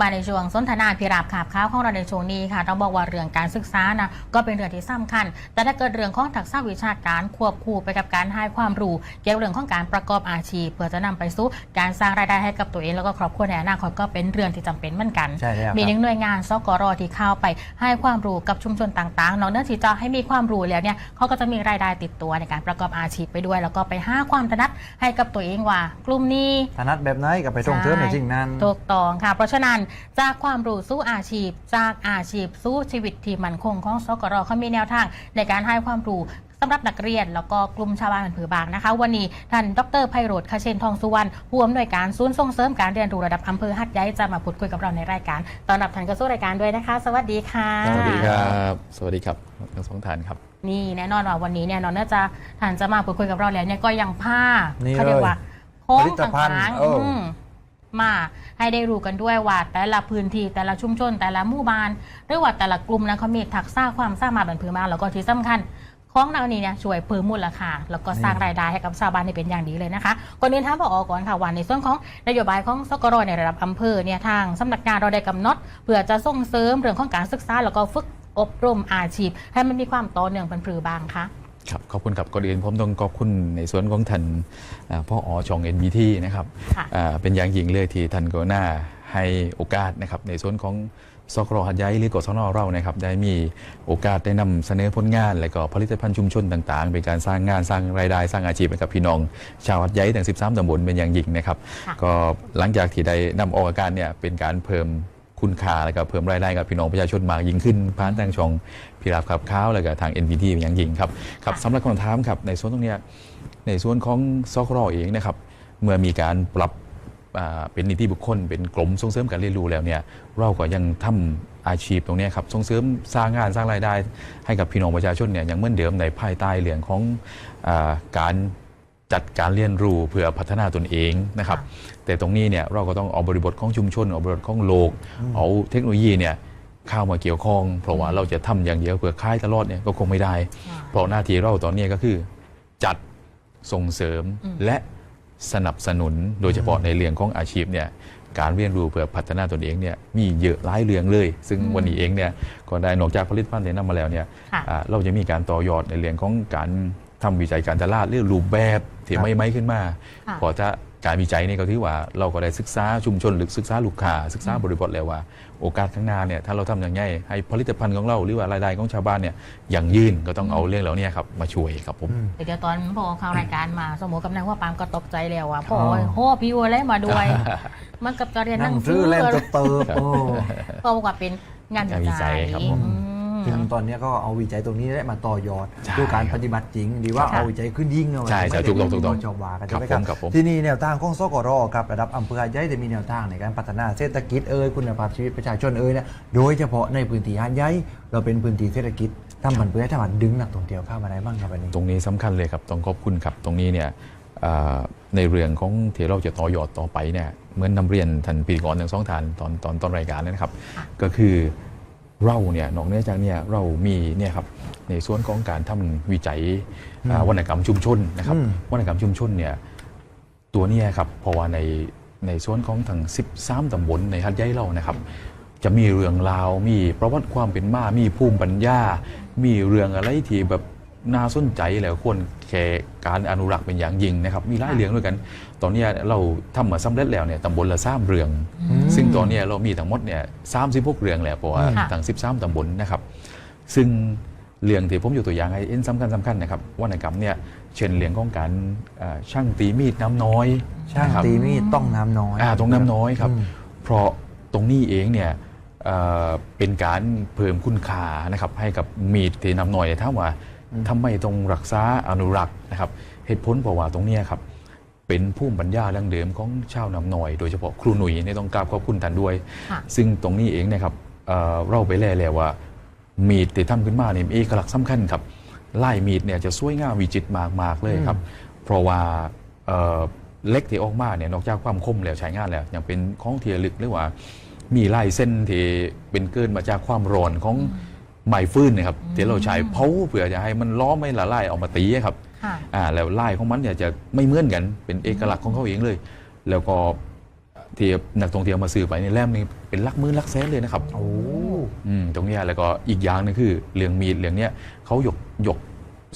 มาในช่วงสนทนาพิราบขาบข้าวของเราในช่วงนี้ค่ะต้องบอกว่าเรื่องการศึกษานะก็เป็นเรื่องที่สำคัญ แต่ถ้าเกิดเรื่องของทักษะวิชาการควบคู่ไปกับการให้ความรู้ เกี่ยวกับเรื่องของการประกอบอาชีพ เพื่อจะนำไปสู่การสร้างรายได้ให้กับตัวเองแล้วก็ครอบครัวในอนาคตก็เป็นเรื่องที่จำเป็นเหมือนกันใช่แล้วครับมีหนึ่งหน่วยงานสกรที่เข้าไปให้ความรู้กับชุมชนต่างๆนอกเหนือที่จะให้มีความรู้แล้วเนี่ยเขาก็จะมีรายได้ติดตัวในการประกอบอาชีพไปด้วย แล้วก็ไปหาความถนัดให้กับตัวเองว่ากลุ่มนี้ถนัดแบบไหนกับไปส่งเสริมในสิ่งนั้นถูกต้องค่ะเพราะฉะนั้นจากความรู้สู้อาชีพ จากอาชีพสู้ชีวิตที่มั่นคงของสกรเขามีแนวทาง ในการให้ความรู้สำหรับนักเรียนแล้วก็กลุ่มชาวบ้านผือบางนะคะ วันนี้ท่านดรไพโรธคเชนทองสุวรรณผู้อำนวยการศูนย์ส่งเสริมการเรียนรู้ระดับอำเภอหัดใหญ่จะมาพูดคุยกับเราในรายการตอนรับท่านเข้าสู่รายการด้วยนะคะ สวัสดีค่ะ สวัสดีครับ สวัสดีครับทั้งสองท่านครับ นี่แน่นอนว่าวันนี้เนี่ยนอนน่าจะท่านจะมาพูดคุยกับเราแล้วเนี่ยก็ยังผ้านี่เขาเรียกว่าเลยโค้งผลิตภัณฑ์ต่างๆเอออื มาให้ได้รู้กันด้วยว่าแต่ละพื้นที่แต่ละชุมชน แต่ละหมู่บ้านหรือว่าแต่ละกลุ่มนะเขามีทักษะความสามารถบันพือมาแล้วก็ที่สำคัญของเรานี่เนี่ยช่วยเพิ่มมูลค่าแล้วก็สร้างรายได้ให้กับชาวบ้านได้เป็นอย่างดีเลยนะคะก่อนอื่นท่านผอก่อนค่ะวันในส่วนของนโยบายของสกรในระดับอำเภอเนี่ยทางสำนักงานเราได้กำหนดเพื่อจะส่งเสริมเรื่องของการศึกษาแล้วก็ฝึกอบรมอาชีพ ให้มันมีความต่อเนื่องเป็นปรือบางค่ะ ครับขอบคุณครับก่อนอื่นผมต้องขอบคุณในส่วนของท่านอ่าพ่ออชอง NBT นะครับค่ะอ่าเป็นอย่างยิ่งเลยที่ท่านก็น่าให้โอกาสนะครับในส่วนของสกรหัดใหญ่หรือกศนเรานะครับได้มีโอกาสได้นำเสนอผลงาน และก็ผลิตภัณฑ์ชุมชนต่างๆ เป็นการสร้างงานสร้างรายได้สร้างอาชีพให้กับพี่น้อง ชาวหัดใหญ่ทั้ง 13ตำบลเป็นอย่างยิ่งนะครับค่ะก็หลังจากที่ได้นำออกอาการเนี่ยเป็นการเพิ่ม คุณค่าและก็เพิ่มรายได้กับพี่น้องประชาชนมากยิ่งขึ้นผ่านทางช่องพิราบขับข้าวและก็ทาง NPT เป็นอย่างยิ่งครับครับค่ะสำหรับคำถามครับในส่วนตรงเนี้ยในส่วนของซอกรอเองนะครับเมื่อมีการปรับอ่าเป็นนิติบุคคล เป็นกรมส่งเสริมการเรียนรู้แล้วเนี่ยเราก็ยังทำอาชีพตรงเนี้ยครับส่งเสริมสร้างงานสร้างรายได้ ให้กับพี่น้องประชาชนเนี่ยยังเหมือนเดิมในภายใต้เรื่องของอาการจัดการเรียนรู้เพื่อพัฒนาตนเองนะครับ แต่ตรงนี้เนี่ยเราก็ต้องเอาบริบทของชุมชนเอาบริบทของโลก เอาเทคโนโลยีเนี่ยเข้ามาเกี่ยวข้อง เพราะว่าเราจะทำอย่างเดียวเพื่อค่ายตลอดเนี่ยก็คงไม่ได้อ่าเพราะหน้าที่เราตอนนี้ก็คือ จัดส่งเสริมอืมและสนับสนุนโดยเฉพาะในเรื่องของอาชีพเนี่ยการเรียนรู้เพื่อพัฒนาตนเองเนี่ยมีเยอะหลายเรื่องเลย ซึ่งวันนี้เองเนี่ยก็ได้นอกจากผลิตภัณฑ์ที่นำมาแล้วเนี่ยค่ะอ่าเราจะมีการต่อยอดในเรื่องของการทำวิจัยการตลาดเรื่องรูปแบบที่ครับไม่ไม่ขึ้นมาค่ะพอจะ การวิจัยนี่ก็ถือว่าเราก็ได้ศึกษาชุมชนหรือศึกษาลูกค้าศึกษาบริบทแล้วว่า โอกาสข้างหน้าเนี่ยถ้าเราทำอย่างไงให้ผลิตภัณฑ์ของเราหรือว่ารายได้ของชาวบ้านเนี่ยอย่างยืนก็ต้องเอาเรื่องเหล่านี้ครับมาช่วยครับผมอืมเดี๋ยวตอนพอเข้ารายการมาสมมติกับนางว่าปามก็ตกใจแล้วอะพ่ออ๋อโหพี่วัวอะไรมาด้วย มันกับจะเรียนหหนันังงสือเล่มเติบๆโอ้ก็บอกว่าเป็นงานงานวิวิจัจัยยครับ ผมอืมถึงตอนเนี้ยก็เอาวิจัยตรงนี้ได้มาต่อยอดใช่ด้วยการปฏิบัติจริงดีว่าค่ะเอาวิจัยขึ้นยิ่งเอาใช่ใช่ไม่ได้ถูกต้องถูกต้องชาวบ้านกันครัใช่บไหมครับผมครับผมที่นี่แนวทางของสกรครับระดับอำเภอหาดใหญ่จะมีแนวทางในการพัฒนาเศรษฐกิจเอ่ยคุณภาพชีวิตประชาชนเอ่ยเนี่ยโดยเฉพาะในพื้นที่หาดใหญ่เราเป็นพื้นที่เศรษฐกิจทำมันเพื่อให้ทำมันดึงนักท่องเที่ยวเข้ามาได้บ้างครับวันนี้ตรงนี้สำคัญเลยครับต้องขอบคุณครับตรงนี้เนี่ยอ่าในเรื่องของที่เราจะต่อยอดต่อไปเนี่ยเหมือนนำเรียนท่านพิธีกรทั้งสองท่านตอนตอนต้นรายการเลยนะครับค่ะก็คือ เราเนี่ยนอกเหนือจากเนี่ยเรามีเนี่ยครับในส่วนของการทำวิจัยอ่าวรรณกรรมชุมชนนะครับอืมวรรณกรรมชุมชนเนี่ยตัวเนี้ครับเพราะว่าในในส่วนของทั้ง13ตำบลในฮัดใหญ่เรานะครับ จะมีเรื่องราว มีประวัติความเป็นมามีภูมิปัญญา มีเรื่องอะไรที่แบบน่าสนใจแล้วควรแค่การอนุรักษ์เป็นอย่างยิ่งนะครับ มีหลายเรื่องด้วยกัน ตอนเนี้ยเราทำมาสำเร็จแล้วเนี่ยตำบลละสามเรื่องอืมซึ่งตอนเนี้ยเรามีทั้งหมดเนี่ยสามสิบหกเรื่องแล้วเพราะว่าค่ะ ทั้ง13ตำบลนะครับ ซึ่งเรื่องที่ผมอยู่ตัวอย่างให้เอ็นสำคัญสำคัญนะครับวรรณกรรมเนี่ยเช่นเรื่องของการอ่าช่างตีมีดน้ำน้อยช่างนะครับ ตีมีดต้องน้ำน้อย อ่าตรงน้ำน้อยครับ อืม เพราะตรงนี้เองเนี่ยเอ่อเป็นการเพิ่มคุณค่านะครับให้กับมีดที่นำหน่อยถ้ามว่าทำไมต้องรักษาอนุรักษ์นะครับเหตุผลเพราะว่าตรงเนี้ยครับ เป็นภูมิปัญญาดั้งเดิมของชาวนำหน่อย โดยเฉพาะครูหนุ่ยเนี่ยต้องกราบขอบคุณท่านด้วยค่ะซึ่งตรงนี้เองเนะครับเอ่อเราไปแล่แล้วว่า มีดที่ทำขึ้นมาเนี่ยมีเอกลักษณ์สำคัญครับลายมีดเนี่ยจะสวยงามวิจิตรมากๆเลยครับ เพราะว่าเอ่อเล็กที่ออกมาเนี่ยนอกจากความคมแล้วใช้งานแล้วยังเป็นของเทียลึกหรือว่า มีลายเส้นที่เป็นเกินมาจากความร้อนของไม้ฟื้นนะครับที่เราใช้เผาเพื่อจะให้มันล้อไม่ละลายออกมาตีครับค่ะ อ่าแล้วลายของมันเนี่ยจะไม่เหมือนกันเป็นเอกลักษณ์ของเขาเองเลย แล้วก็ที่นักท่องเที่ยวมาซื้อไปในแลมนี่เป็นหลักหมื่นหลักแสนเลยนะครับโอ้อืมตรงเนี้ยแล้วก็อีกอย่างหนึงคือเรื่องมีดเรื่องเนี้ยเขายกยก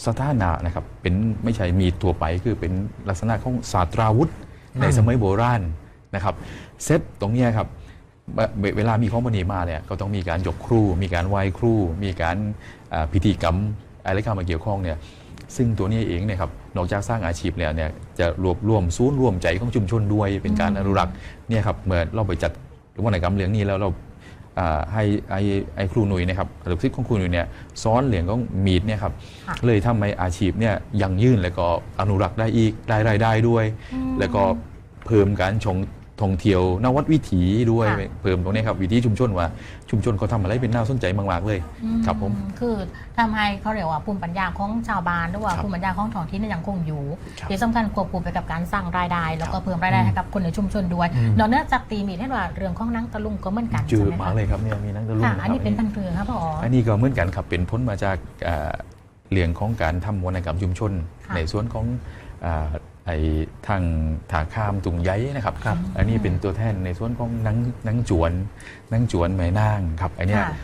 สถานะนะครับเป็นไม่ใช่มีดทั่วไปคือเป็นลักษณะของศาสตราวุธในสมัยโบราณนะครับเซตตรงเนี้ยครับเวเวเวลามีข้อมูลนี้มาเนี่ยก็ต้องมีการยกครู มีการไหว้ครู มีการอ่าพิธีกรรมอะไรเข้ามาเกี่ยวข้องเนี่ย ซึ่งตัวนี้เองเนี่ยครับนอกจากสร้างอาชีพแล้วเนี่ยจะรวบรวมศูนย์รวมใจของชุมชนด้วยเป็นการอนุรักษ์เนี่ยครับเมื่อเราไปจัดวรรณกรรมเรื่องนี้แล้วเราอ่าให้ไอ้ไอ้ครูหนุ่ยนะครับหรือซิกของครูหนุ่ยเนี่ยซ้อนเหรียญของมีดเนี่ยครับค่ะเลยทำให้อาชีพเนี่ยยังยืนแล้วก็อนุรักษ์ได้อีกได้รายได้ด้วย แล้วก็เพิ่มการชง ท่องเที่ยวนวัดวิถีด้วยค่ะ เพิ่มตรงนี้ครับวิถีชุมชนว่าชุมชนเขาทำอะไรเป็นน่าสนใจมากๆเลย อืครับผมคือทำให้เขาเรียกว่าภูมิปัญญาของชาวบ้านหรือว่าครับภูมิปัญญาของท้องถิ่นเนี่ยยังคงอยู่ครับที่สำคัญควบคู่ไปกับการสร้างรายได้ แล้วก็ครับเพิ่มรายได้ให้กับคนในชุมชนด้วยอืม นอกเหนือจากตีมีดให้ว่าเรื่องของนังตะลุงก็เหมือนกันจืใช่ดไหมมากคะเลยครับเนี่ยมีนักตะลุงค่ะนะคอัรันนี้เป็นพันธุ์เพือครับพ่อ อันนี้ก็เหมือนกันครับเป็นพ้นมาจากอ่าเรื่องของการทำวรรณกรรมชุมชน ค่ะ ในส่วนของอ่า ไอ้ทางถาคามตุงไย้นะครับครับอันนี้เป็นตัวแทนในส่วนของนังนังจวนนังจวนแม่นางครับอันเนี้ยค่ะ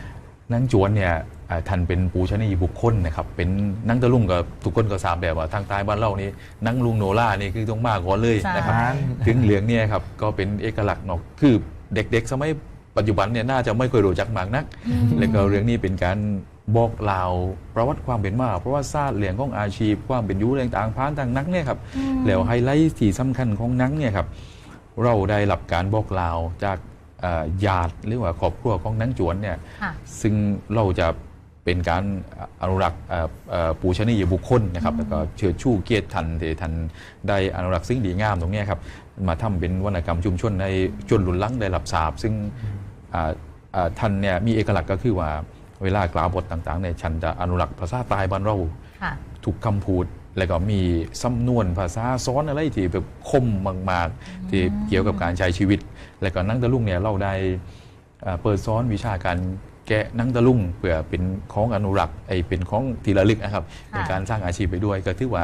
นังจวนเนี่ยอ่าท่านเป็นปูชนียบุคคลนะครับเป็นนังตะลุงกับทุกคนก็ทราบแบบว่าทางใต้บ้านเรานี่นังลุงโนล่านี่คือต้องมากก่อนเลยนะครับใช่ถึงเหลืองเนี่ยครับก็เป็นเอกลักษณ์เนาะคือเด็กๆ สมัยปัจจุบันเนี่ยน่าจะไม่ค่อยรู้จักมากนัก แล้วก็เรื่องนี้เป็นการ บอกเล่าประวัติความเป็นมาเพราะว่าศาสตร์เรื่องของอาชีพ ความเป็นอยู่เรื่องต่างพานต่างนักเนี่ยครับแล้วไฮไลท์ที่สำคัญของหนังเนี่ยครับเราได้รับการบอกเล่าจากเอ่อญาติหรือว่าครอบครัวของหนังจวนเนี่ยค่ะซึ่งเราจะเป็นการอนุรักษ์เอ่อเอ่อปูชนียบุคคลนะครับแล้วก็เชิดชูเกียรติทันที่ทันได้อนุรักษ์สิ่งดีงามตรงเนี้ยครับมาทำเป็นวรรณกรรมชุมชนในจนหลุนลังได้รับทราบซึ่งอ่าอ่าท่านเนี่ยมีเอกลักษณ์ก็คือว่า เวลากล่าวบทต่างๆเนี่ยฉันจะอนุรักษ์ภาษาใตายบ้านเราค่ะถูกคำพูดแล้วก็มีสำนวนภาษาซ้อนอะไรที่แบบคมมากๆ ที่เกี่ยวกับการใช้ชีวิต แล้วก็นังตะลุงเนี่ยเราได้เอ่อเปิดซ้อนวิชาการแกะนังตะลุงเพื่อเป็นของอนุรักษ์ไอเป็นของทีละลึกนะครับค่ะเป็นการสร้างอาชีพไปด้วยก็ถือว่า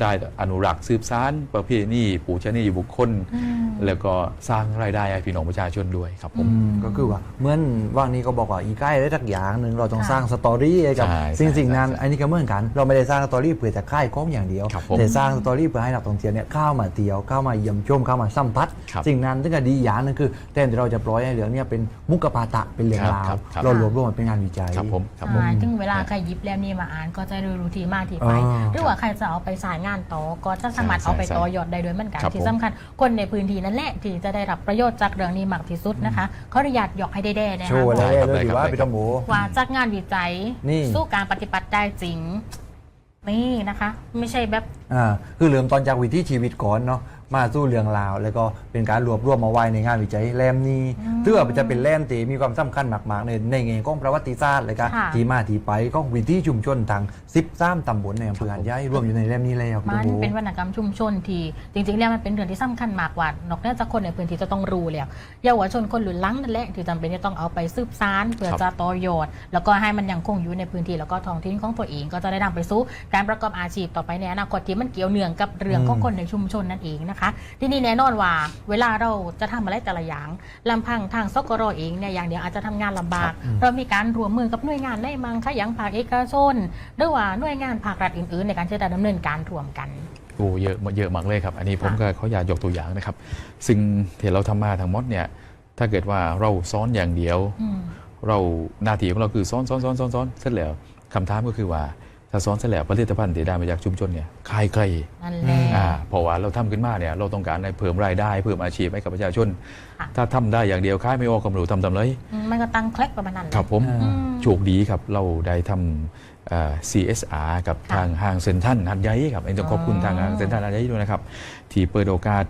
ได้อนุรักษ์สืบสานประเพณีปูชนียบุคคลอืมแล้วก็สร้างรายได้ให้พี่น้องประชาชนด้วยครับผมอืมก็คือว่าเหมื่อนว่างนี้ก็บอกว่าอีกใกล้ได้ทักอย่างหนึ่งเราต้องค่ะสร้างสตอรี่ให้กับใช่สิ่งใช่สิ่งนั้นใช่อันนี้ก็เหมือนกัน เราไม่ได้สร้างสตอรี่เพื่อจะค่ายของอย่างเดียวครับผมแต่สร้างสตอรี่เพื่อให้นักท่องเที่ยวเนี่ยเข้ามาเที่ยวเข้ามาเยี่ยมชมเข้ามาสัมผัสครับสิ่งนั้นซึ่งก็ดีอย่างหนึงคือแทนที่เราจะปล่อยให้เรื่องเนี้เป็นมุกกปาตะเป็นเรื่องครับราวครับครับเรารวบรวมมันเป็นงานวิจัยครับผมครับผมใช่ซึ่งเวลาใครหยิบเล่มนี้มาอ่านก็จะรู้รู้ที่มาที่ไปอ่าหรือว่าใครจะเอาไปสายงานต่อก็จะสามารถใช่เอาไปใช่ต่อยอดได้ด้วยเหมือนกันครับที่ผมสำคัญคนในพื้นที่นั่นแหละที่จะได้รับประโยชน์จากเรื่องนี้มากที่สุดนะคะขออนุญาตยกให้ได้แด่ๆนะโชคะว์อะไรได้ครับเลยได้ถืครับอว่าได้พี่คตรับมหมูว่าจากงานวิจัยนี่สู้การปฏิบัติได้จริงนี่นะคะ ไม่ใช่แบบอ่าคือเริ่มตอนจากวิถีชีวิตก่อนเนาะ มาสู้เรื่องราว แล้วก็เป็นการรวบรวมมาไว้ในงานวิจัยแลมนี้ถือว่าจะเป็นแลมที่มีความสำคัญมากๆในในแง่ของประวัติศาสตร์เลยก็ค่ะที่มาที่ไปของวิถีชุมชนทาง13ตำบลในอำเภอหาดใหญ่รวมอยู่ในแลมนี้แล้วคุณมันหมูเป็นวรรณกรรมชุมชนที่จริงๆแล้วมันเป็นเรื่องที่สำคัญมากกว่านอกจากคนในพื้นที่จะต้องรู้แล้วเยาวชนคนหลุนลังนั่นแหละที่จำเป็นที่ต้องเอาไปสืบสานเพื่อครับจะต่อยอดแล้วก็ให้มันยังคงอยู่ในพื้นที่แล้วก็ท้องถิ่นของตัวเองก็จะได้นำไปสู่การประกอบอาชีพต่อไปในอนาคตที่มันเกี่ยวเนื่องกับเรื่องของคนในชุมชนนั่นเองนะคะที่นี่แน่นอนว่า เวลาเราจะทำอะไรแต่ละอย่างลำพังทางสกรเองเนี่ยอย่างเดียวอาจจะทำงานลำบาก เรามีการรวมมือกับหน่วยงานได้มังคะอย่างภาคเอกชนหรือว่าหน่วยงานภาครัฐอื่น ๆ ในการที่จะดำเนินการรวมกันโอ้เยอะเยอะมากเลยครับ อันนี้ผมค่ะก็เขาอยากยกตัวอย่างนะครับสิ่งที่เราทำมาทั้งหมดเนี่ยถ้าเกิดว่าเราซ้อนอย่างเดียวอืมเราหน้าที่ของเราคือซ้อนซ้อนซ้อนซ้อนซ้อนเสร็จแล้วคำถามก็คือว่า ถ้าซ้อนเสร็จแล้วผลิตภัณฑ์ที่ได้มาจากชุมชนเนี่ยใครใครนั่นแหละอ่าเพราะว่าเราทำขึ้นมาเนี่ยเราต้องการให้เพิ่มรายได้เพิ่มอาชีพให้กับประชาชนค่ะถ้าทำได้อย่างเดียวค่ายไม่ออกกำลังทำทำเลยอืมมันก็ตั้งเคล็ดประมาณนั้นแหละครับผมอ่าอืมโชคดีครับเราได้ทำเอ่อ CSR กับค่ะทางห้างเซ็นทรัลหัดใหญ่ครับอันนี้ต้องขอบคุณอ๋อทางห้างเซ็นทรัลหัดใหญ่ด้วยนะครับ ที่เปิดโอกาส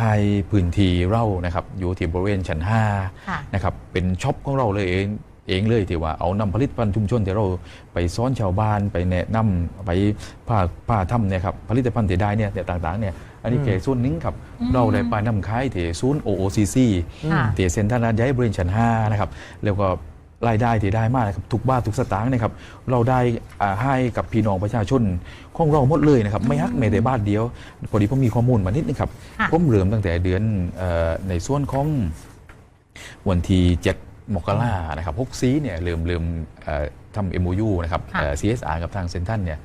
ให้พื้นที่เรานะครับอยู่ที่บริเวณชั้นค่ะ5นะครับเป็นช็อปของเราเลยเอง เองเลยที่ว่าเอานำผลิตภัณฑ์ชุมชนที่เราไปซ้อนชาวบ้านไปแนะนำไปผ้าผ้าทำเนี่ยครับผลิตภัณฑ์ที่ได้เนี่ยแต่ต่างๆเนี่ยอันนี้อืมแค่ส่วนหนึงครับอืมเราได้ไปนำขายที่ศูนย์ OOCC ค่ะที่เซ็นทรัลลาดใหญ่บริเวณชั้น5นะครับแล้วก็รายได้ที่ได้มากนะครับทุกบาททุกสตางค์นะครับ เราได้อ่าให้กับพี่น้องประชาชนของเราหมดเลยนะครับ ไม่ฮักแม้แต่บาทเดียว พอดีผมมีข้อมูลมานิดนึงครับค่ะผมเริ่มตั้งแต่เดือนเออในส่วนของวันที่7 มกรานะครับพกซีเนี่ยเริ่มเริ่มเอ่อทำ MOU นะครับค่ะเอ่อ CSR กับทางเซนทรันเนี่ย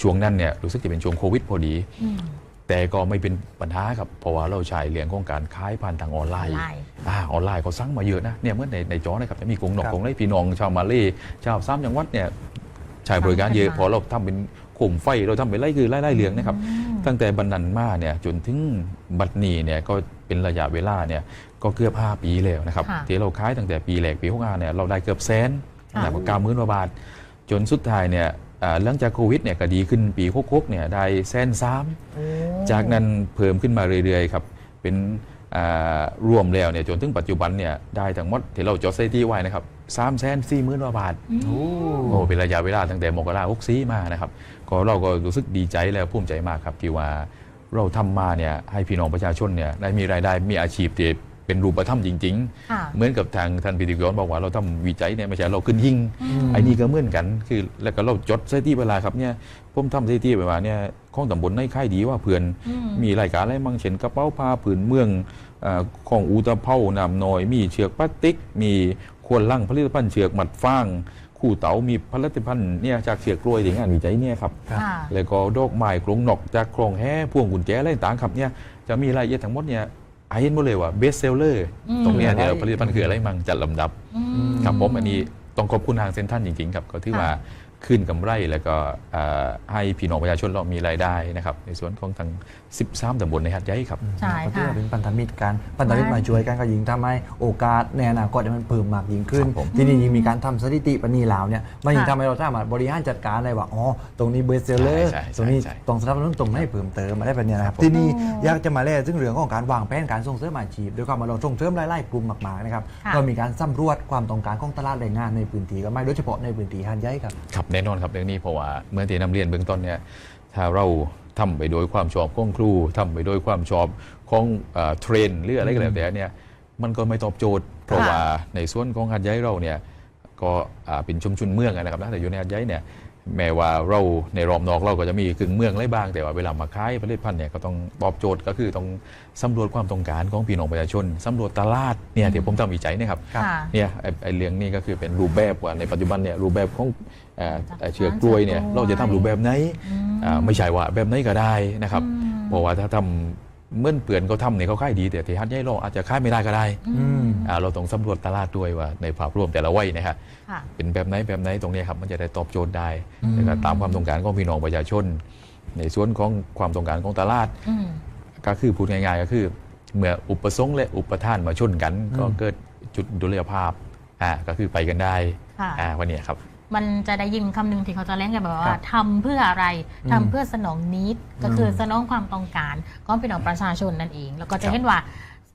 ช่วงนั้นเนี่ยรู้สึกจะเป็นช่วงโควิดพอดีอืมแต่ก็ไม่เป็นปัญหาครับเพราะว่าเราใช้เรื่องของการขายผ่านทางออนไลน์ออนไลน์ อ่าออนไลน์เขาสั่งมาเยอะนะเนี่ยเมื่อในในจอนะครับจะมีกงหนอกครับ กงไล่พี่น้องชาวมาเลชาวซ้ำจังหวัดเนี่ยใช้บริการเยอะสั่งกันมาพอเราทำเป็นโคมไฟเราทำเป็นไล่คือไล่ไล่เลียงนะครับตั้งแต่บันนันมาเนี่ยจนถึงบัดนี้เนี่ยก็ เป็นระยะเวลาเนี่ยก็เกือบ5ปีแล้วนะครับค่ะที่เราขายตั้งแต่ปีแรกปีหกห้าเนี่ยเราได้เกือบแสนค่ะนะเก้าหมื่นกว่าบาท จนสุดท้ายเนี่ยอ่าหลังจากโควิดเนี่ยก็ดีขึ้นปีหกๆเนี่ยได้แสนสามโอ้จากนั้นเพิ่มขึ้นมาเรื่อยๆครับเป็นอ่ารวมแล้วเนี่ยจนถึงปัจจุบันเนี่ยได้ทั้งหมดที่เราจดสถิติไว้นะครับสามแสนสี่หมื่นกว่าบาทโอ้โอ้เป็นระยะเวลาตั้งแต่มกราคมซีมานะครับก็เราก็รู้สึกดีใจแล้วภูมิใจมากครับที่ว่า เราทำมาเนี่ยให้พี่น้องประชาชนเนี่ยได้มีรายได้มีอาชีพที่เป็นรูปธรรมจริงค่ะๆเหมือนกับทางท่านพิธีกรบอกว่าเราทำวิจัยเนี่ยไม่ใช่เราขึ้นหิ่งไอ้นี่ก็เหมือนกันคือแล้วก็เราจดสถิติเวลาครับเนี่ยผมทำสถิติเวลาเนี่ยของตำบลในค่ายดีว่าเพื่อนอืมมีรายการอะไรมั่งเช่นกระเป๋าผ้าผืนเมืองเออของอูตะเภานำน้อย มีเชือกพลาสติก มีควนลั่งผลิตภัณฑ์เชือกหมัดฟาง คู่เต๋ามีผลิตภัณฑ์เนี่ยจากเชือกกล้วยที่งานวิจัยเนี่ยครับครับ ค่ะแล้วก็ดอกไม้โครงหนอกจากโครงแห่พวงกุญแจอะไรต่างครับเนี่ยจะมีรายละเอียดทั้งหมดเนี่ยไอ้เห็นหมดเลยว่าเบสเซลเลอร์อืม ตรงเนี้ยอะไรเดี๋ยวผลิตภัณฑ์คืออะไรมั่งจัดลำดับ อืม ครับผมอันนี้ต้องขอบคุณทางเซ็นทรัลจริงๆครับก็ถือค่ะว่า ขึ้นกำไรแล้วก็เอ่อให้พี่น้องประชาชนเรามีรายได้นะครับ ในส่วนของทาง 13ตำบลในหัดใหญ่ครับใช่ก็ถือค่ะว่าเป็นพันธมิตรกันพันธมิตรมาช่วยกันก็ยิ่งทำให้โอกาสในอนาคตเนี่ยมันเพิ่มมากยิ่งขึ้นครับผมที่นี่ยิ่งมีการทำสถิติปณีลาวเนี่ยมันยิ่งค่ะทำให้เราสามารถบริหารจัดการได้ว่าอ๋อตรงนี้เบสเซลเลอร์ใช่ใช่ตรงนี้ใช่ตรงสนับสนุนตรงให้เพิ่มเติมมาได้เป็นเนี่ยนะครับครับผมที่นี่อยากจะมาเล่ซึ่งเรื่องของการวางแผนการส่งเสริมอาชีพด้วยความว่าเราส่งเสริมรายได้กลุ่มมากๆนะครับค่ะเรามีการสำรวจความต้องการของตลาดแรงงานในพื้นที่ก็ไม่โดยเฉพาะในพื้นที่หันใหญ่ครับครับแน่นอนครับเรื่องนี้เพราะว่าเมื่อที่นำเรียนเบื้องต้นเนี่ยถ้าเราทำไปโดยความชอบของครูทำไปโดยความชอบของเทรนหรืออะไรก็แล้วแต่เนี่ยมันก็ไม่ตอบโจทย์ เพราะว่าในส่วนของหัดใหญ่เราเนี่ยก็เป็นชุมชนเมืองนะครับนะแต่อยู่ในหัดใหญ่เนี่ย แม้ว่าเราในรอบนอกเราก็จะมีกึ่งเมืองอะไรบ้าง แต่ว่าเวลามาขายผลิตภัณฑ์เนี่ยก็ต้องตอบโจทย์ก็คือต้องสำรวจความต้องการของพี่น้องประชาชนสำรวจตลาดเนี่ยที่ผมทำวิจัยเนะครับครับค่ะเนี่ยไอ้ไอ้เรื่องนี้ก็คือเป็นรูปแบบว่าในปัจจุบันเนี่ยรูปแบบของเอ่อเอ่อเชือกกล้วยเนี่ยเชือกกล้วยเราจะทำรูปแบบไหน อ่าไม่ใช่ว่าแบบไหนก็ได้นะครับอืมเพราะว่าถ้าทำ เหมื่อนเปื่อนเขาทำเนี่ยเขาขายดีแต่ที่ฮัทใหญ่เราอาจจะขายไม่ได้ก็ได้อืมอ่าเราต้องสำรวจตลาดด้วยว่าในภาพรวมแต่ละวัยนะฮะค่ะเป็นแบบไหนแบบไหนตรงเนี้ยครับมันจะได้ตอบโจทย์ได้แล้วก็ตามความต้องการของพี่น้องประชาชน ในส่วนของความต้องการของตลาดอืมก็คือพูดง่ายๆก็คือ เมื่ออุปสงค์และอุปทานมาชนกัน ก็อืมเกิดจุดดุลยภาพอ่าก็คือไปกันได้ค่ะอ่าวันเนี้ยครับ มันจะได้ยินคำหนึ่งที่เขาจะเล่นกันแบบครัว่าบทำเพื่ออะไรอืมทำเพื่อสนองนิดก็คืออมสนองความต้องการของพี่น้องประชาชนนั่นเอง แล้วก็จะครับเห็นว่า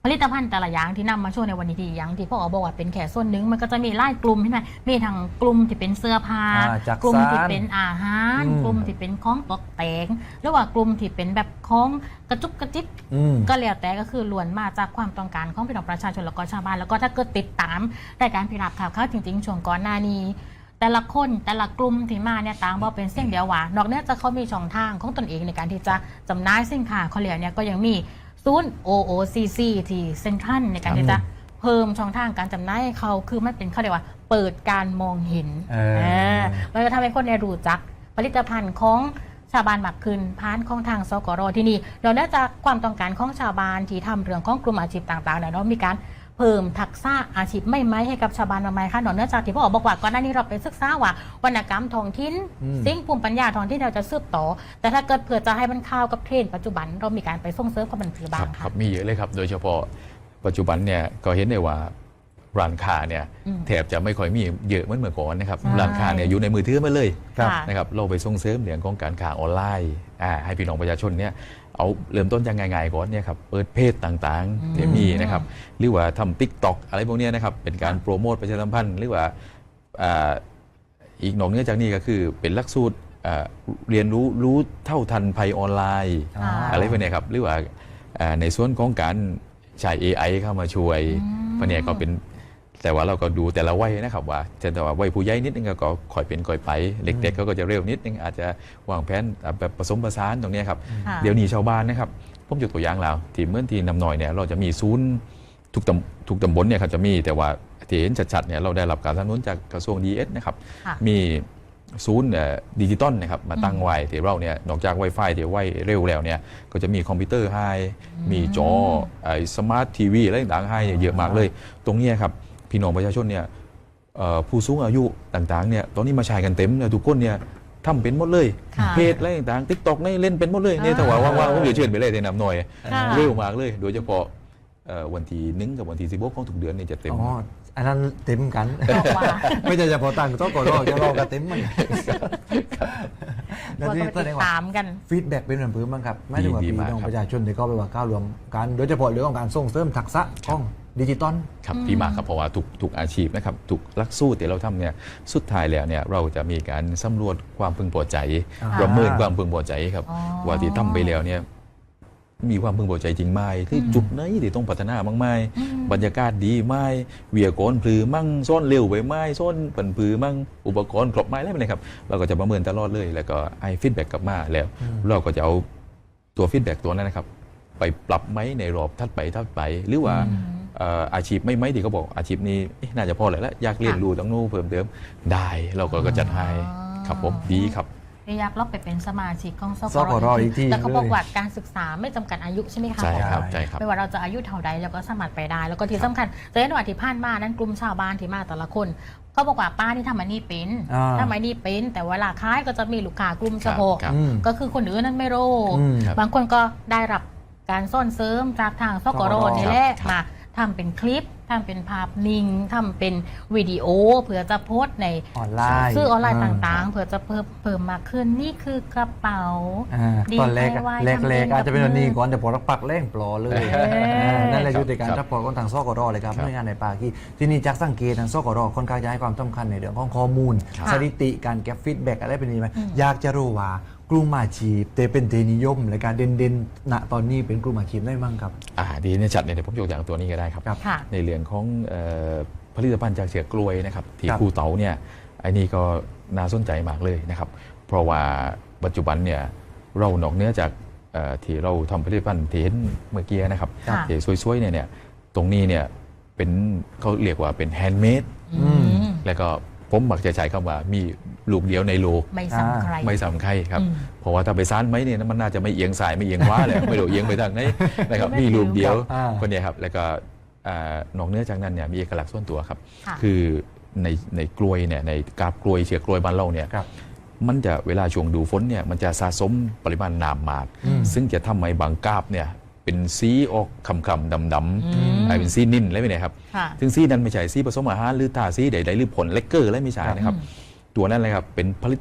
ผลิตภัณฑ์แต่ละอย่างที่นำมาโชว์ในวันนี้ที่อย่างที่พ่อบอกว่าเป็นแค่ส่วนหนึ่งมันก็จะมีไล่กลุ่มใช่ไหมมีทั้งกลุ่มที่เป็นเสื้อผ้าอ่าจักกลุ่มที่สานเป็นอาหาร อืม กลุ่มที่เป็นของตกแต่งหรือว่ากลุ่มที่เป็นแบบของกระจุกกระจิบ อืม ก็แล้วแต่ก็คือล้วนมาจากความต้องการของพี่น้องประชาชนแล้วก็ชาวบ้านแล้วก็ถ้าเกิดติดตามรายการพิรับข่าวเขาจริง ๆ ช่วงก่อนหน้านี้ แต่ละคนแต่ละกลุ่มที่มาเนี่ยต่างบอกเป็นเสียงเดียวว่านอกเหนือจากเขามีช่องทางของตนเองในการที่จะจำหน่ายสินค้าเขาเหลียวเนี่ยก็ยังมีศูนย์ OOCC ที่เซ็นทรัลในการที่จะเพิ่มช่องทางการจำหน่ายให้เขาคือมันเป็นเขาเรียกว่าเปิดการมองเห็นเออ เออมันจะทำให้คนได้รู้จักผลิตภัณฑ์ของชาวบ้านมากขึ้นผ่านของทางสกรที่นี่เราเนื่องจากความต้องการของชาวบ้านที่ทำเรื่องของกลุ่มอาชีพต่างๆเนี่ยเนาะมีการ เพิ่มทักษะอาชีพไม่ไหมให้กับชาวบ้านมาไหมคะเนอกเนื่องจากที่พ่อบอกว่าก่อนหน้านี้เราไปศึกษาว่าวรรณกรรมท้องถิ่นอืมสิ่งภูมิปัญญาท้องถิ่นเราจะสืบต่อ แต่ถ้าเกิดเผื่อจะให้มันเข้ากับเทรนด์ปัจจุบันเรามีการไปส่งเสริมกับมันคือคบ้ารังบคค่ะรับมีเยอะเลยครับ โดยเฉพาะปัจจุบันเนี่ยก็เห็นได้ว่าร้านค้าเนี่ยอืมแทบจะไม่ค่อยมีเยอะเหมือนเมื่อก่อนนะครับใช่ร้านค้าเนี่ยอยู่ในมือถือมาเลยครับค่ะนะครับเราไปส่งเสริมเรื่องของการค้าออนไลน์อ่าให้พี่น้องประชาชนเนี่ย เอาเริ่มต้นยังไงๆก่อนเนี่ยครับเปิดเพจต่างอืมๆที่มีนะครับหรือว่าทำติ๊กต็อกอะไรพวกเนี้ยนะครับเป็นการโปรโมทประชาสัมพันธ์หรือว่าอ่าอีกนอกเหนือจากนี้ก็คือเป็นหลักสูตรอ่าเรียนรู้รู้เท่าทันภัยออนไลน์อ่าอะไรพวกเนี้ยครับหรือว่าอ่าในส่วนของการใช้ AI เข้ามาช่วยอืมพวกเนี้ยก็เป็น แต่ว่าเราก็ดูแต่ละวัยนะครับว่าแต่ว่าวัยผู้ใหญ่นิดนึงก็ค่อยเป็นค่อยไป เด็กๆเขาก็จะเร็วนิดนึงอาจจะวางแผนแบบผสมผสานตรงเนี้ยครับค่ะเดี๋ยวนี้ชาวบ้านนะครับผมยกตัวอย่างแล้วที่เมื่อที่นำหน่อยเนี่ยเราจะมีศูนย์ทุกตำทุกตำบลเนี่ยครับจะมีแต่ว่าที่เห็นชัดๆเนี่ยเราได้รับการสนับสนุนจากกระทรวงดีเอสนะครับค่ะมีศูนย์เอ่อดิจิตอลนะครับมาตั้งไว้ที่เราเนี่ยนอกจาก Wi-Fi ที่ไว้เร็วแล้วเนี่ยก็จะมีคอมพิวเตอร์ให้มีจอไอ้สมาร์ททีวีอะไรต่างๆให้เนี่ยเยอะมากเลย ตรงเนี้ยครับ พี่น้องประชาชนเนี่ยเอ่อผู้สูงอายุต่างๆเนี่ยตอนนี้มาใช้กันเต็มเลยทุกคนเนี่ยทำเป็นหมดเลยค่ะเพจอะไรต่างๆทิกตอกนี่เล่นเป็นหมดเลยเนี่ยแต่ว่าว่างๆผมจะเชิญไปเลยแต่นำหน่อยค่ะเร็วมากเลย โดยเฉพาะเอ่อวันที่หนึ่งกับวันที่สิบหกของทุกเดือนเนี่ยจะเต็มอ๋ออันนั้นเต็มกันบอกว่าไม่ใช่เฉพาะตังค์ต้องกดรอจะรอกันเต็มมันแล้วก็ที่ไปแสดติงดว่าตามกันฟีดแบ็กเป็นเหมือนพื้นบ้างครับไม่ถึงว่าดีพี่มากน้องครับประชาชนที่ก็ไปว่าก้าวรวมการโดยเฉพาะเรื่องของการส่งเสริมทักษะของ ดิจิตอลครับดีมากครับเพราะว่าทุกทุกอาชีพนะครับทุกหลักสูตรที่เราทำเนี่ยสุดท้ายแล้วเนี่ยเราจะมีการสำรวจความพึงพอใจอ่าประเมินความพึงพอใจครับอ๋อว่าที่ทำไปแล้วเนี่ยมีความพึงพอใจจริงไหมที่จุดไหนที่ต้องพัฒนาบ้างไหมบรรยากาศดีไหมเวียกรพลือมั่งซ่อนเร็วไปไหมซ่อนปันพือมั่งอุปกรณ์ครบไหมอะไรแบบนี้ครับเราก็จะประเมินตลอดเลย แล้วก็ให้ฟีดแบ็กกลับมาแล้ว เราก็จะเอาตัวฟีดแบ็กตัวนั้นนะครับ ไปปรับไหมในรอบถัดไปถัดไป หรือว่าเอ่ออาชีพไม่ไหมที่เขาบอกอาชีพนี้เอ๊ะน่าจะพอแล้วละอยากเรียนรู้ต้องนู่นเพิ่มเติมได้เราก็ก็จัดให้อ๋อครับผมดีครับได้อยากลอบไปเป็นสมาชิกของสสกรอีกทีแล้วเขาบอกเลยว่าการศึกษาไม่จำกัดอายุใช่ไหมคะใช่ครับผอใช่ครับไม่ว่าเราจะอายุเท่าใดเราก็สามารถไปได้ แล้วก็ที่สำคัญจะเห็นว่าที่ผ่านมานั้นกลุ่มชาวบ้านที่มาแต่ละคนเขาบอกว่าป้าที่ทำอันนี้เป็นอ่าทำอันนี้เป็น แต่เวลาขายก็จะมีลูกค้ากลุ่มเฉพาะครับอืมก็คือคนอื่นนั้นไม่รู้อืมครับบางคนก็ได้รับการซ่อนเสริมจากทางสกรสกรนี่แหละครับมา ทำเป็นคลิปทำเป็นภาพนิ่งทำเป็นวิดีโอเผื่อจะโพสต์ในออนไลน์ ซื้อออนไลน์อ่าต่างๆเผื่อจะเพิ่มเพิ่มมากขึ้นนี่คือกระเป๋าอ่าดีตอนแรกไว้แรกทำแรเอกงอาจจะเป็นกับวันนี้มือก่อนแต่พอรักปักเร่งปลอเลยเอ้ยอ่านั่นแหละครับยุติการครับรับปลอของทางสกรเลยครับครับหน่วยงานในปากีที่นี่จากสังเกตทางสกรค่อนข้างจะให้ความสำคัญในเรื่องของข้อมูลครับสถิติการเก็บฟีดแบ็กอะไรเป็นยังไงอืมอยากจะรู้ว่า กลุ่มอาชีพเตเป็นเทนิยมและการเด่นๆณตอนนี้เป็นกลุ่มอาชีพได้มั้งครับ อ่าดีเนี่ยจัดเนี่ยเดี๋ยวผมยกอย่างตัวนี้ก็ได้ครับ ครับ ค่ะ ในเรื่องของเอ่อผลิตภัณฑ์จากเชือกกล้วยนะครับที่ครับคูเต๋าเนี่ยไอ้นี่ก็น่าสนใจมากเลยนะครับ เพราะว่าปัจจุบันเนี่ยเรานอกเหนื้อจากเอ่อที่เราทำผลิตภัณฑ์ที่เห็นเมื่อกี้นะครับค่ะ ที่สวยๆเนี่ยเนี่ยตรงนี้เนี่ยเป็นเขาเรียกว่าเป็นแฮนด์เมด อืม แล้วก็ ผมมักจะใช้คำว่ามีลูกเดียวในโลกไม่ซ้ำใครไม่ซ้ำใครครับอืมเพราะว่าถ้าไปซ้านไหมเนี่ยมันน่าจะไม่เอียงสายไม่เอียงขวาเลยไม่รู้เอียงไปทางไหนนะครับไม่มีลูกเดียวอ่าคนเนี้ยครับแล้วก็อ่านอกเหนื้อจากนั้นเนี่ยมีเอกลักษณ์ส่วนตัวครับค่ะคือในในกล้วยเนี่ยในกาบกล้วยเชือกกล้วยบ้านเราเนี่ยครับมันจะเวลาช่วงดูฝนเนี่ยมันจะสะสมปริมาณน้ำมากอืมซึ่งจะทำให้บางกาบเนี่ย เป็นสีออกคำคำดำดอืมำเป็นสีนิ่นอะไรแบบเนี้ยครับค่ะซึ่งสีนั้นไม่ใช่สีผสมอาหารหรือทาสีใดๆหรือผลเลกเกอร์อะไรไม่ใช่นะครับ ตัวนั้นเลยครับเป็นผลิ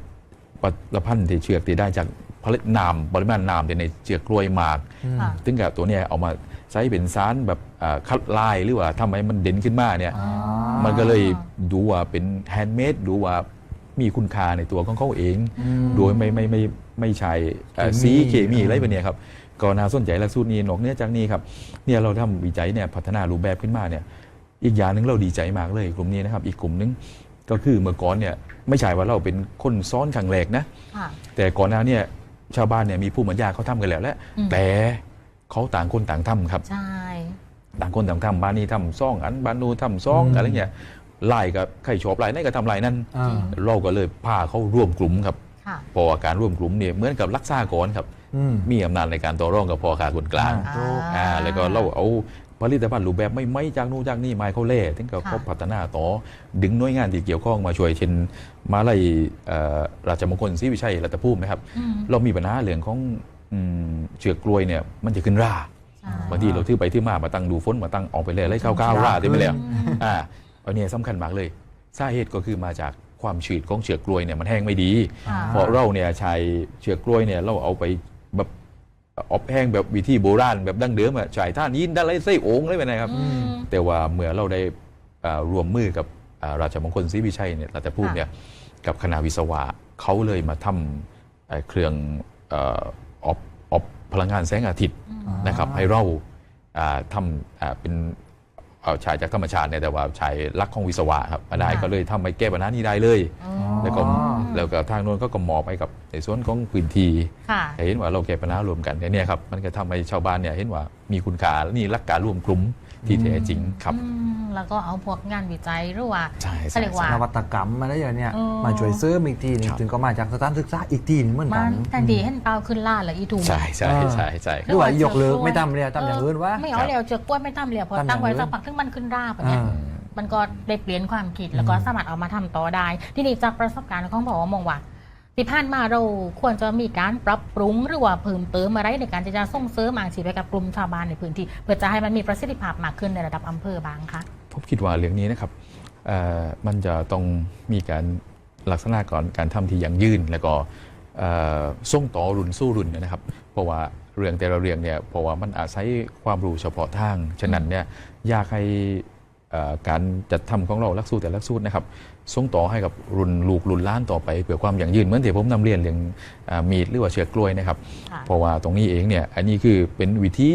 ตภัณฑ์ที่เชือกที่ได้จากผลิตน้ำปริมาณน้ำที่ในเชือกกล้วยหมากค่ะซึ่งกับตัวเนี้ยเอามาใช้เป็นสารแบบอ่าคัดลายหรือว่าทำให้มันเด่นขึ้นมาเนี่ยอ่ามันก็เลยดูว่าเป็นแฮนด์เมดดูว่ามีคุณค่าในตัวของเขาเองอืมโดยไม่ไม่ไม่ไม่ใช่เอ่อเคมีสีเคมีอ่าอะไรแบบเนี้ยครับ ก็น่าสนใจหลักสูตรนี้นอกเหนี้จากนี้ครับเนี่ยเราทำวิจัยเนี่ยพัฒนารูปแบบขึ้นมาเนี่ยอีกอย่างหนึ่งเราดีใจมากเลยกลุ่มนี้นะครับ อีกกลุ่มหนึงก็คือเมื่อก่อนเนี่ยไม่ใช่ว่าเราเป็นคนซ้อนครั้งแรกนะค่ะแต่ก่อนหน้าเนี่ยชาวบ้านเนี่ยมีผู้บรรยายเขาทำกันแล้วแหละอืมแต่เขาต่างคนต่างทำครับใช่ต่างคนต่างทำบ้านนี้ทำซ่องอันบ้านนู้นทำซ่องอืมอะไรเงี้ยไล่กับใครชอบไล่นั่นก็ทำไล่นั่นอ่าเราก็เลยพาเขาร่วมกลุ่มครับค่ะ พอการร่วมกลุ่มเนี่ยเหมือนกับรักษากรครับอืมมีอำนาจในการต่อรองกับพอขาคนกลางถูกอ่าแล้วก็เราเอาผลิตภัณฑ์รูปแบบไม่ไม่จากนู่นจากนี่มาให้เขาเล่ถึงกับค่ะเขาพัฒนาต่อดึงหน่วยงานที่เกี่ยวข้องมาช่วยเช่นมาไล่เอ่อราชมงคลศรีวิชัยรัตนภูมินะครับอืมเรามีปัญหาเรื่องของอืมเชือกกล้วยเนี่ยมันจะขึ้นราใช่บางทีเราถือไปถือมามาตั้งดูฝนมาตั้งออกไปเลยไล่ข้าวก้าวราได้ไหมแล้วอ่าอันนี้สำคัญมากเลยสาเหตุก็คือมาจาก ความชื้นของเชือกกล้วยเนี่ยมันแห้งไม่ดีค่ะเพราะเราเนี่ยใช้เชือกกล้วยเนี่ยเราเอาไปแบบอบแห้งแบบวิธีโบราณแบบดั้งเดิมอะใช้ท่านยินได้ไรไส้โอ่งเลยไปนะครับอืมแต่ว่าเมื่อเราได้อ่ารวมมือกับอ่าราชมงคลศรีวิชัยเนี่ยรัตภูมิเนี่ยกับคณะวิศวะเขาเลยมาทำเอ่อเครื่องเออออบออบพลังงานแสงอาทิตย์นะครับให้เราอ่าทำอ่าเป็น เอาชายจากธรรมชาติเนี่ยแต่ว่าชายรักของวิศวะครับมาได้ค่ะก็เลยทำให้แก้ปัญหานี้ได้เลยอ๋อแล้วก็อ๋อแล้วก็ทางโน้นก็ก็มอบให้กับในส่วนของพื้นที่ค่ะเห็นว่าเราแก้ปัญหารวมกันเนี่ยครับมันก็ทำให้ชาวบ้านเนี่ยเห็นว่ามีคุณค่าและนี่รักการร่วมกลุ่ม ที่แท้จริงครับอืมแล้วก็เอาพวกงานวิจัยหรือว่าใช่เขาเรียกว่า นวัตกรรมอะไรอย่างเนี้ยเออ มาช่วยเสริมอีกทีหนึงครับถึงก็มาจากสถานศึกษาอีกทีหนึงเหมือนมักันนแต่ดีเห็นเปล่าขึ้นล่าเหรืออีถูกใช่ใช่ใช่ใช่หรือว่ายกเลิกไม่ทำเลยทำอย่างอื่นวะ ไม่เอาแล้วเจอกล้วยไม่ทำเลยพอทำอย่างตั้งไว้อื่นสักพักถึงมันขึ้นราบแบบเนี้ยอ่ามันก็ได้เปลี่ยนความคิดแล้วก็สามารถเอามาทำต่อได้ ที่นี่จากประสบการณ์ของบอกว่ามองว่า ที่ผ่านมาเราควรจะมีการปรับปรุงหรือว่าเพิ่มเติมอะไรในการที่จะส่งเสริมอาชีพให้กับกลุ่มชาวบ้านในพื้นที่ เพื่อจะให้มันมีประสิทธิภาพมากขึ้นในระดับอำเภอบางคะผมคิดว่าเรื่องนี้นะครับมันจะต้องมีการลักษณะก่อนการทำที่ยั่งยืนแล้วก็ส่งต่อรุ่นสู้รุ่นนะครับ เพราะว่าเรื่องแต่ละเรื่องเนี่ยเพราะว่ามันอาศัยความรู้เฉพาะทาง ฉะนั้นเนี่ยอยากให้ การจัดทำของเราหลักสูตรแต่ละหลักสูตรนะครับส่งต่อให้กับรุ่นลูกรุ่นหล้านต่อไปเพื่อความยั่งยืนเหมือนที่ผมนำเรียนเรื่องอ่ามีดหรือว่าเชือกกล้วยนะครับค่ะเพราะว่าตรงนี้เองเนี่ยอันนี้คือเป็นวิธี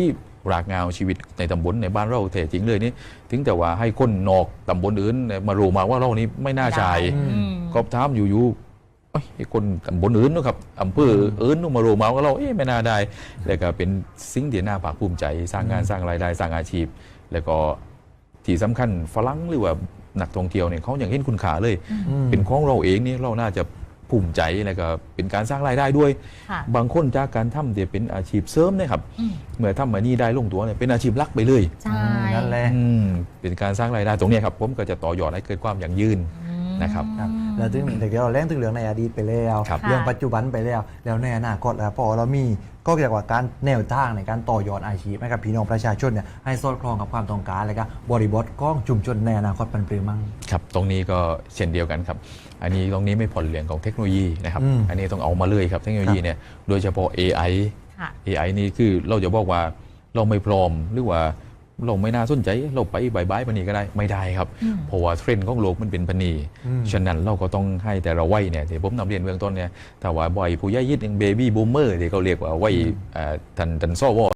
รากเหงาชีวิตในตำบลในบ้านเราแท้จริงเลยนี่ถึงแต่ว่าให้คนนอกตำบลอื่นเนี่ยมารู้มาว่าเรานี้ไม่น่าใช่อืมอืมก็ถามอยู่ๆเอ้ยไอ้คนตำบลอื่นนะครับอำเภออื่นมารู้มาว่าเราเอ๊ะไม่น่าได้แล้วก็เป็นสิ่งที่น่าภาคภูมิใจสร้างงานสร้างรายได้สร้างอาชีพ แล้วก็ ที่สำคัญฝรั่งหรือว่านักท่องเที่ยวเนี่ยเขาอย่างเห็นคุณค่าเลยอืมเป็นของเราเองนี่เราน่าจะภูมิใจแล้วก็เป็นการสร้างรายได้ด้วยค่ะบางคนจากการทำเดี๋ยวเป็นอาชีพเสริมนะครับอืมเมื่อทำมานี่ได้ลงตัวเนี่ยเป็นอาชีพหลักไปเลยใช่นั่นแหละอืมเป็นการสร้างรายได้ตรงเนี้ยครับผมก็จะต่อยอดให้เกิดความยั่งยืนอืมนะครับครับ แล้วถึงเดี๋ยวเราเล่นถึงเรื่องในอดีตไปแล้วครับเรื่องปัจจุบันไปแล้ว แล้วในอนาคตแล้วพอเรามีก็เกี่ยวกับการแนวทางในการต่อยอดอาชีพให้กับพี่น้องประชาชนเนี่ยให้สอดคล้องกับความต้องการและก็บริบทของชุมชนในอนาคตปันปรือมั่งครับ ตรงนี้ก็เช่นเดียวกันครับ อันนี้ตรงนี้ไม่ผ่อนเรื่องของเทคโนโลยีนะครับอืมอันนี้ต้องเอามาเลยครับเทคโนโลยีเนี่ยโดยเฉพาะ AI ค่ะ AI นี่คือเราจะบอกว่าเราไม่พร้อมหรือว่า เราไม่น่าสนใจเราไปบายบายปนีก็ได้ไม่ได้ครับอืมเพราะว่าเทรนด์ของโลกมันเป็นปนีอืมฉะนั้นเราก็ต้องให้แต่ละวัยเนี่ยที่ผมนำเรียนเบื้องต้นเนี่ยถ้าว่าบ่อยผู้ใหญ่ยิดเบบี้บูมเมอร์ที่เขาเรียกว่าวัยเอ่อทันทันโซวอ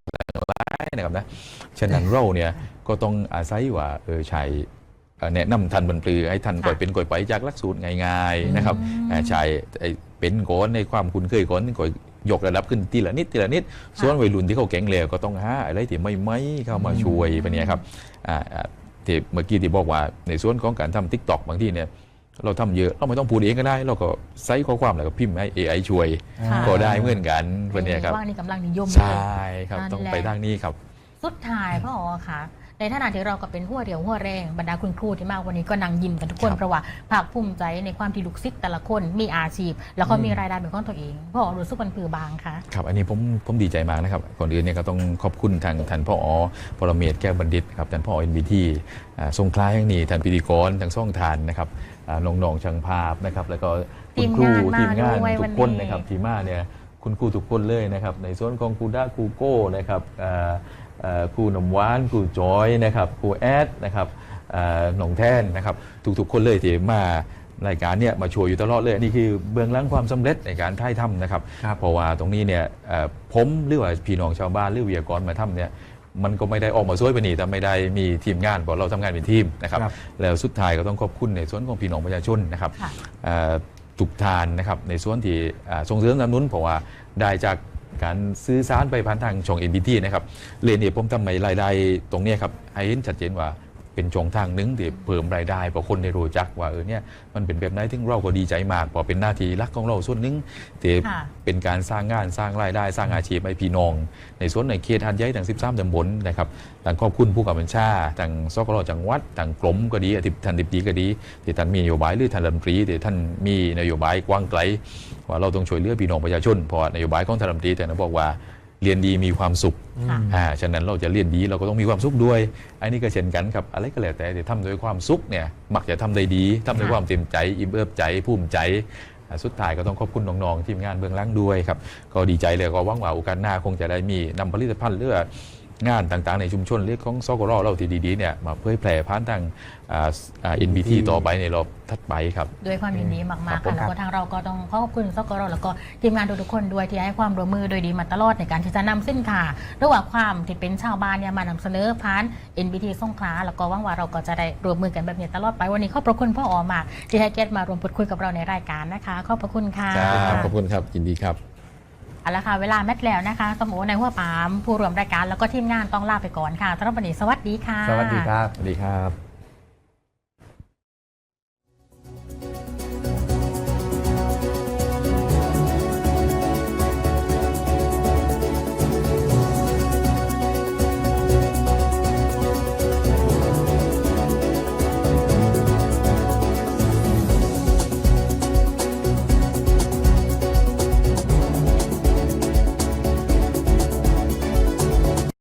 นะครับนะฉะนั้นเราเนี่ยก็ต้องอาศัยว่าเออใช้เอ่อแนะนำทันบรรปลือให้ทันก่อยค่ะเป็นก่อยไปจากหลักสูตรง่ายๆนะครับอืมอ่าใช้ไอ้เป็นก่อนในความคุ้นเคยก่อนก่อย ยกระดับขึ้นทีละนิดทีละนิด ส่วนวัยรุ่นที่เขาแข็งแรงก็ต้องหาอะไรที่ไม่ไม่ๆเข้ามาช่วยไปเนี่ยครับอ่าอ่าที่เมื่อกี้ที่บอกว่าในส่วนของการทำทิกตอกบางที่เนี่ยเราทำเยอะเราไม่ต้องพูดเองก็ได้ เราก็ใส่ข้อความแล้วก็พิมพ์ให้ AI ช่วยค่ะก็ได้เหมือนกันวันนี้ครับว่านี่กำลังนิยมใชเลย่ครับนั่นต้องแหละไปทางนี้ครับ สุดท้ายพ่ออ๋อค่ะ ในฐานะที่เราก็เป็นหัวเรียวหัวแรงบรรดาคุณครูที่มาวันนี้ก็นั่งยิ้มกันทุกคนครับเพราะว่าภาคภูมิใจในความที่ลูกศิษย์แต่ละคนมีอาชีพ แล้วก็มีรายได้เป็นของตัวเองพ่ออ๋อรู้สึกมันผือบางค่ะครับอันนี้ผมผมดีใจมากนะครับก่อนอื่นเนี่ยก็ต้องขอบคุณทางท่านพ่ออปรเมศแก้วบัณฑิตครับท่านพ่อเอ็นบีทีทรงคล้ายแห่งนี้ท่านพิธีกรทั้งซ่องทานนะครับอ่าน้องๆช่างภาพนะครับแล้วก็คุณครูทีทีมมงางานนมาด้วยทุกคนวันนี้นะครับทีมมาเนี่ย คุณครูทุกคนเลยนะครับ ในส่วนของครูด้าครูโก้นะครับอ่าอ่าครูหนมหวานครูจอยนะครับครูแอดนะครับอ่าหนองแท่นนะครับทุกๆคนเลยที่มารายการเนี่ยมาช่วยอยู่ตลอดเลยอันนี่คือเบื้องหลังความสำเร็จในการถ่ายทำนะครับครับเพราะว่าตรงนี้เนี่ยเอ่อผมหรือว่าพี่น้องชาวบ้านหรือวิทยากรมาทำเนี่ยมันก็ไม่ได้ออกมาสวยไปนี่แต่ไม่ได้มีทีมงานเพราะเราทำงานเป็นทีมนะครับครับแล้วสุดท้ายก็ต้องขอบคุณในส่วนของพี่น้องประชาชนนะครับค่ะเอ่อ ทุกทานนะครับในส่วนที่ส่งเสริมน้ำนุนเพราะว่าได้จากการซื้อสารไปผ่านทางช่อง NBT นะครับเรียนเนี่ยผมทำไมรายได้ตรงนี้ครับให้เห็นชัดเจนว่า เป็นช่องทางหนึงที่เพิ่มรายได้เพราะคนได้รู้จักว่าเออเนี่ยมันเป็นแบบไหนที่เราก็ดีใจมากเพราะเป็นหน้าที่หลักของเราส่วนหนึงที่ค่ะเป็นการสร้างงานสร้างรายได้สร้างอาชีพให้พี่น้อง ในส่วนในเขตหัดใหญ่ทั้ง13ตำบลนะครับทางขอบคุณผู้กำกับบัญชาทางสกลจังหวัดทางกรมก็ดีอธิบท่านดิบดีก็ดีที่ท่านมีนโยบายหรือท่านรัฐมนตรีที่ท่านมีนโยบายกว้างไกลว่าเราต้องช่วยเหลือพี่น้องประชาชนเพราะว่านโยบายของท่านรัฐมนตรีแต่นะบอกว่า เรียนดีมีความสุขค่ะอ่าฉะนั้นเราจะเรียนดีเราก็ต้องมีความสุขด้วย อันนี้ก็เช่นกันครับ อะไรก็แล้วแต่ที่ทำด้วยความสุขเนี่ย มักจะทำได้ดีทำด้วยค่ะความเต็มใจ อิ่มเอิบใจภูมิใจอ่าสุดท้ายก็ต้องขอบคุณน้องๆทีมงานเบื้องหลังด้วยครับ ก็ดีใจเลยก็หวังว่าโอกาสหน้าคงจะได้มีนำผลิตภัณฑ์หรือว่า งานต่างๆ ในชุมชนเรียกของสกรเราที่ดีๆเนี่ยมาเผยแพร่ผ่านทางอ่าอ่า NBT ต่อไปในรอบถัดไปครับ ด้วยความยินดีมากครัๆบผมค่ะแล้วก็ทางเราก็ต้องขอขอบคุณสกรแล้วก็ทีมงานทุกๆคนด้วยที่ให้ความร่วมมือโดยดีมาตลอดในการที่จะนำสินค้าระหว่างความที่เป็นชาวบ้านเนี่ยมานำเสนอผ่าน NBT สงขลาแล้วก็หวังว่าเราก็จะได้ร่วมมือกันแบบนี้ตลอดไปวันนี้ขอบพระคุณพ่อออมากที่ให้เกียรติมารวมพูดคุยกับเราในรายการนะคะขอบพระคุณค่ะครับขอบคุณครับยินดีครับ เอาละค่ะ เวลาแมทแล้วนะคะสมโอในหัวปาม ผู้ร่วมรายการแล้วก็ทีมงานต้องลาไปก่อนค่ะสำหรับวันนี้สวัสดีค่ะ สวัสดีครับ สวัสดีครับ